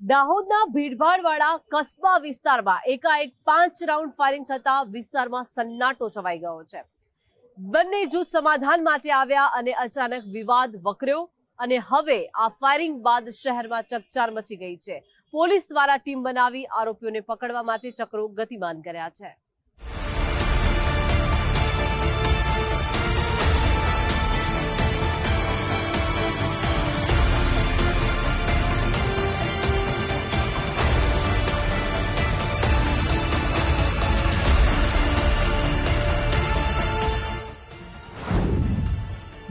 દાહોદના ભીડભાડવાળા કસ્બા વિસ્તારમાં એકાએક પાંચ રાઉન્ડ ફાયરિંગ થતા વિસ્તારમાં સન્નાટો છવાઈ ગયો છે. બંને જૂથ સમાધાન માટે આવ્યા અને અચાનક વિવાદ વકર્યો અને હવે આ ફાયરિંગ બાદ શહેરમાં ચકચાર મચી ગઈ છે. પોલીસ દ્વારા ટીમ બનાવી આરોપીઓને પકડવા માટે ચક્રો ગતિમાન કર્યા છે.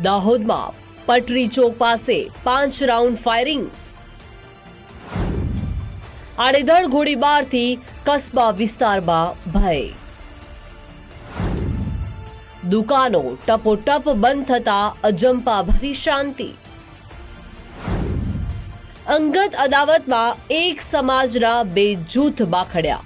દાહોદમાં પટરી ચોક પાસે પાંચ રાઉન્ડ ફાયરિંગ. આડેધડ ગોળીબારથી કસ્બા વિસ્તારમાં ભય. દુકાનો ટપોટપ બંધ થતા અજંપા ભરી શાંતિ. અંગત અદાવતમાં એક સમાજના બે જૂથ બાખડ્યા.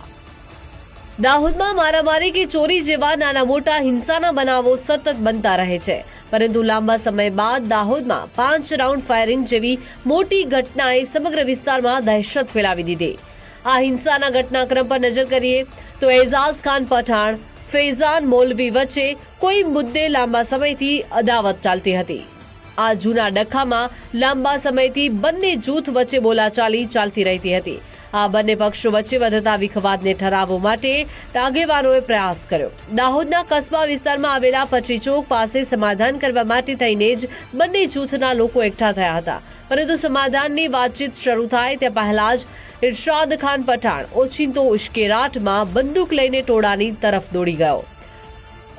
દાહોદમાં મારામારી કે ચોરી જેવા નાના મોટા હિંસાના બનાવો સતત બનતા રહે છે. પરંતુ લાંબા સમય બાદ દાહોદમાં પાંચ રાઉન્ડ ફાયરિંગ જેવી મોટી ઘટનાએ સમગ્ર વિસ્તારમાં દહેશત ફેલાવી દીધી. આ હિંસાના ઘટનાક્રમ પર નજર કરીએ તો એઝાઝ ખાન પઠાણ, ફૈઝાન મોલવી વચ્ચે કોઈ મુદ્દે લાંબા સમયથી અદાવત ચાલતી હતી. આ જૂના ડખામાં લાંબા સમયથી બંને જૂથ વચ્ચે બોલાચાલી ચાલતી રહેતી હતી. આ બંને પક્ષો વચ્ચે વધતા વિખવાદને ઠરાવવા માટે આગેવાનોએ પ્રયાસ કર્યો. દાહોદના કસ્બા વિસ્તારમાં આવેલા પચી ચોક પાસે સમાધાન કરવા માટે થઈને જ બંને જૂથના લોકો એકઠા થયા હતા. પરંતુ સમાધાનની વાતચીત શરૂ થાય તે પહેલા જ ઇરશાદ ખાન પઠાણ ઓચિંતો ઉશ્કેરાટમાં બંદૂક લઈને ટોળાની તરફ દોડી ગયો.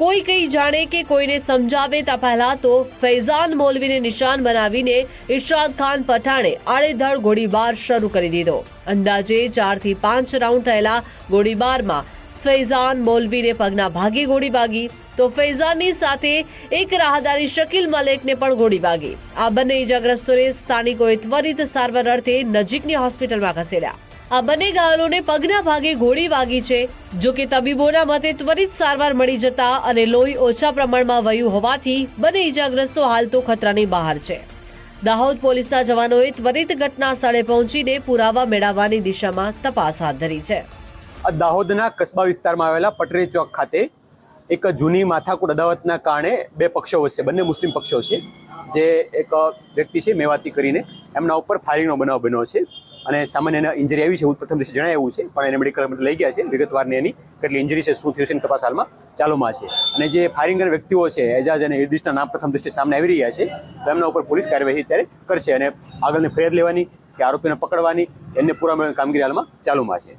કોઈ કઈ જાણે કે કોઈને સમજાવે તા પહેલા તો ફૈઝાન મોલવીને નિશાન બનાવીને ઇરશાદ ખાન પઠાણે આડેધડ ગોળીબાર શરૂ કરી દીધો. અંદાજે ચારથી પાંચ રાઉન્ડ થયેલા ગોળીબારમાં ફૈઝાન મોલવીને પગના ભાગે ગોળી વાગી. તો ફૈઝાનની સાથે એક રાહદારી શકીલ મલેકને પણ ગોળી વાગી. આ બંને ઇજાગ્રસ્તોને સ્થાનિકોએ ત્વરિત સારવાર અર્થે નજીકની હોસ્પિટલમાં ખસેડ્યા. આ બંને ઘાયલોને પગના ભાગે ગોળી વાગી છે. જો કે તબીબોના મતે ત્વરિત સારવાર મળી જતા અને લોહી ઓછા પ્રમાણમાં વયું હોવાથી બંને ઇજાગ્રસ્તો હાલ તો ખતરાની બહાર છે. દાહોદ પોલીસના જવાનોએ ત્વરિત ઘટના સ્થળે પહોંચીને પુરાવા મેળવવાની દિશામાં તપાસ હાથ ધરી છે. દાહોદના કસ્બા વિસ્તારમાં આવેલા પટરી ચોક ખાતે એક જૂની માથાકૂટ અદાવતના કારણે બે પક્ષો વચ્ચે બંને મુસ્લિમ પક્ષો છે. જે એક વ્યક્તિ છે, મેવાતી કરીને એમના ઉપર ફાયરિંગનો બનાવ બન્યો છે. અને સામાન્ય ઇન્જરી આવી છે એવું પ્રથમ દિવસે જણાવ્યું છે પણ એને મેડિકલ લઈ ગયા છે. વિગતવારની એની કેટલી ઇન્જરી છે શું થયું છે એની તપાસ હાલમાં ચાલુમાં છે. અને જે ફાયરિંગ કરનાર વ્યક્તિઓ છે એજાજ અને નિર્દિષ્ટના નામ પ્રથમ દ્રષ્ટિએ સામે આવી રહ્યા છે તો એમના ઉપર પોલીસ કાર્યવાહી ત્યારે કરશે અને આગળની ફરિયાદ લેવાની કે આરોપીને પકડવાની એમને પૂરા મેળવવાની કામગીરી હાલમાં ચાલુમાં છે.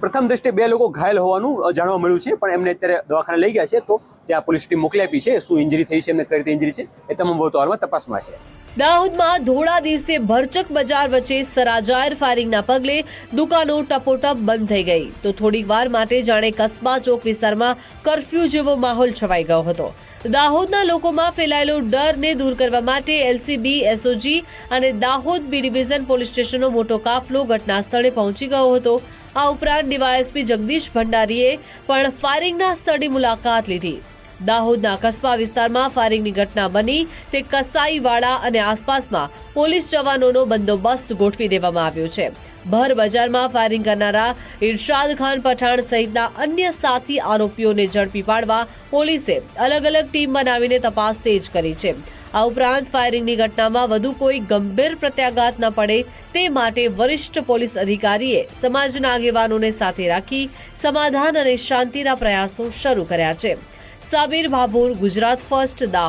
પ્રથમ દ્રષ્ટિએ બે લોકો ઘાયલ હોવાનું જાણવા મળ્યું છે પણ એમને અત્યારે દવાખાને લઈ ગયા છે તો ત્યાં પોલીસ ટીમ મોકલી આપી છે શું ઇન્જરી થઈ છે એમને કઈ રીતે ઇન્જરી છે એ તમામ બાબતો હાલમાં તપાસમાં છે. દાહોદમાં ધોળા દિવસે ભરચક બજાર વચ્ચે સરાજાયર ફાયરિંગના પગલે દુકાનો ટપોટપ બંધ થઈ ગઈ. તો થોડીક વાર માટે જાણે કસ્બા ચોક વિસ્તારમાં કરફ્યુ જેવો માહોલ છવાઈ ગયો હતો. દાહોદના લોકોમાં ફેલાયેલો ડરને દૂર કરવા માટે એલસીબી, એસઓજી અને દાહોદ બી ડિવિઝન પોલીસ સ્ટેશનનો મોટો કાફલો ઘટના સ્થળે પહોંચી ગયો હતો. આ ઉપરાંત ડીવાયએસપી જગદીશ ભંડારીએ પણ ફાયરિંગના સ્થળે મુલાકાત લીધી. દાહોદના કસ્બા વિસ્તારમાં ફાયરિંગની ઘટના બની. તે કસાઈવાડા અને આસપાસમાં પોલીસ જવાનોનો બંદોબસ્ત ગોઠવી દેવામાં આવ્યો છે. ભર બજારમાં ફાયરિંગ કરનારા ઇરશાદ ખાન પઠાણ સહિતના અન્ય સાથી આરોપીઓને ઝડપી પાડવા પોલીસે અલગ અલગ ટીમ બનાવીને તપાસ તેજ કરી છે. આ ઉપરાંત ફાયરિંગની ઘટનામાં વધુ કોઈ ગંભીર પ્રત્યાઘાત ન પડે તે માટે વરિષ્ઠ પોલીસ અધિકારીએ સમાજના આગેવાનોને સાથે રાખી સમાધાન અને શાંતિના પ્રયાસો શરૂ કર્યા છે. સાબિર ભાભોર ગુજરાત ફર્સ્ટ દાહોદ.